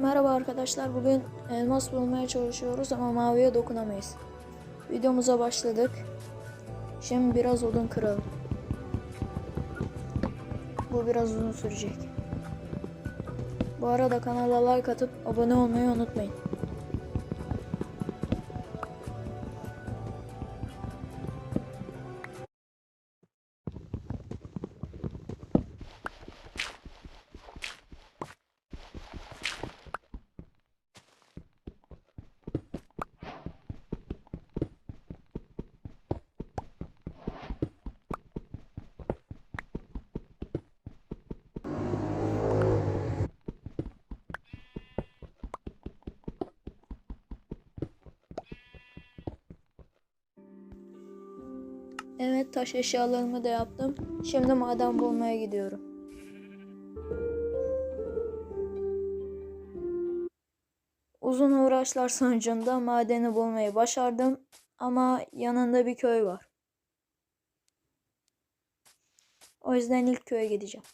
Merhaba arkadaşlar. Bugün elmas bulmaya çalışıyoruz ama maviye dokunamayız. Videomuza başladık. Şimdi biraz odun kıralım. Bu biraz uzun sürecek. Bu arada kanala like atıp abone olmayı unutmayın. Evet taş eşyalarımı da yaptım. Şimdi maden bulmaya gidiyorum. Uzun uğraşlar sonucunda madeni bulmayı başardım ama yanında bir köy var. O yüzden ilk köye gideceğim.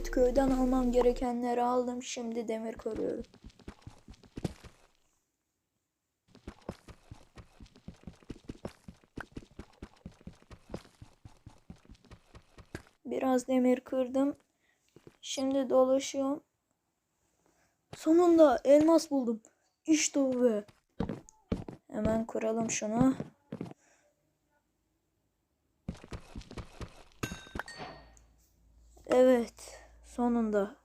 Evet köyden almam gerekenleri aldım. Şimdi demir kırıyorum. Biraz demir kırdım. Şimdi dolaşıyorum. Sonunda elmas buldum. İşte bu be. Hemen kuralım şunu. Evet. Sonunda.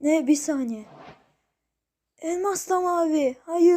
Ne bir saniye. Elmas da mavi. Hayır.